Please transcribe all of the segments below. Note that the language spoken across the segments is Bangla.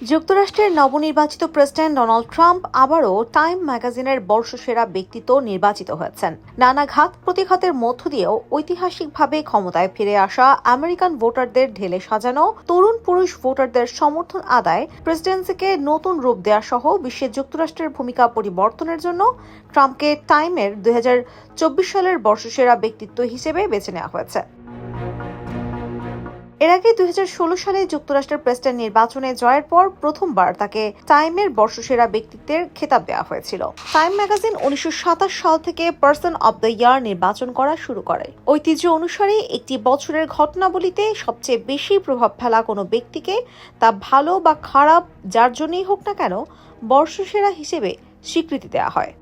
যুক্তরাষ্ট্রের নবনির্বাচিত প্রেসিডেন্ট ডোনাল্ড ট্রাম্প আবারও টাইম ম্যাগাজিনের বর্ষসেরা ব্যক্তিত্ব নির্বাচিত হয়েছেন। নানা ঘাত প্রতিঘাতের মধ্য দিয়েও ঐতিহাসিকভাবে ক্ষমতায় ফিরে আসা আমেরিকান ভোটারদের ঢেলে সাজানো, তরুণ পুরুষ ভোটারদের সমর্থন আদায়, প্রেসিডেন্সিকে নতুন রূপ দেওয়া সহ বিশ্বে যুক্তরাষ্ট্রের ভূমিকা পরিবর্তনের জন্য ট্রাম্পকে টাইমের দুই হাজার চব্বিশ সালের বর্ষসেরা ব্যক্তিত্ব হিসেবে বেছে নেওয়া হয়েছে। এর আগে দুই হাজার ষোলো সালে যুক্তরাষ্ট্রের প্রেসিডেন্ট নির্বাচনে জয়ের পর প্রথমবার তাকে টাইমের বর্ষসেরা ব্যক্তিত্বের খেতাব দেওয়া হয়েছিল। টাইম ম্যাগাজিন উনিশশো সাতাশ সাল থেকে পার্সন অব দ্য ইয়ার নির্বাচন করা শুরু করে। ঐতিহ্য অনুসারে একটি বছরের ঘটনাবলিতে সবচেয়ে বেশি প্রভাব ফেলা কোনো ব্যক্তিকে তা ভালো বা খারাপ যার জন্যই হোক না কেন বর্ষসেরা হিসেবে স্বীকৃতি দেওয়া হয়।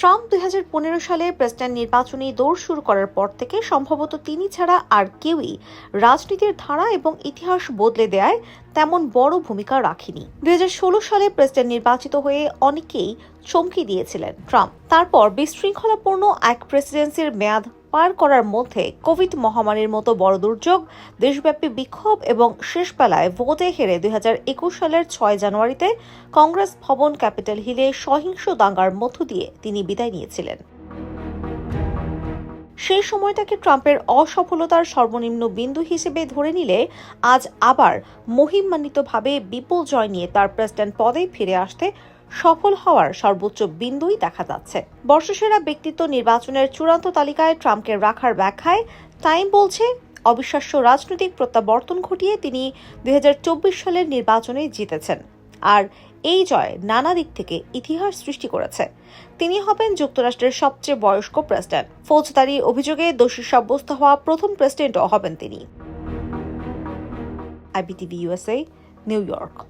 ট্রাম্প দুই হাজার পনেরো সালে প্রেসিডেন্ট নির্বাচনে দৌড় শুরু করার পর থেকে সম্ভবত তিনি ছাড়া আর কেউই রাজনীতির ধারা এবং ইতিহাস বদলে দেয় তেমন বড় ভূমিকা রাখেনি। দুই হাজার ষোলো সালে প্রেসিডেন্ট নির্বাচিত হয়ে অনেকেই চমকে দিয়েছিলেন ট্রাম্প। তারপর বিশৃঙ্খলাপূর্ণ এক প্রেসিডেন্সির মেয়াদ পার করার মধ্যে কোভিড মহামারীর মতো বড় দুর্যোগ, দেশব্যাপী বিক্ষোভ এবং শেষ বেলায় ভোটে হেরে দুই হাজার একুশ সালের ছয় জানুয়ারিতে কংগ্রেস ভবন ক্যাপিটাল হিলে সহিংস দাঙ্গার মধ্য দিয়ে তিনি বিদায় নিয়েছিলেন। সেই সময়টাকে ট্রাম্পের অসফলতার সর্বনিম্ন বিন্দু হিসেবে ধরে নিলে আজ আবার মহিমান্বিতভাবে বিপুল জয় নিয়ে তার প্রেসিডেন্ট পদে ফিরে আসতে সফল হওয়ার সর্বোচ্চ বিন্দুই দেখা যাচ্ছে। বর্ষসেরা ব্যক্তিত্ব নির্বাচনের চূড়ান্ত তালিকায় ট্রাম্পকে রাখার ব্যাখ্যায় টাইম বলছে, অবিশ্বাস্য রাজনৈতিক প্রত্যাবর্তন ঘটিয়ে তিনি দুই হাজার চব্বিশ সালের নির্বাচনে জিতেছেন। আর এই জয় নানা দিক থেকে ইতিহাস সৃষ্টি করেছে। তিনি হবেন যুক্তরাষ্ট্রের সবচেয়ে বয়স্ক প্রেসিডেন্ট। ফৌজদারি অভিযোগে দোষী সাব্যস্ত হওয়া প্রথম প্রেসিডেন্টও হবেন তিনি। IBTV USA New York.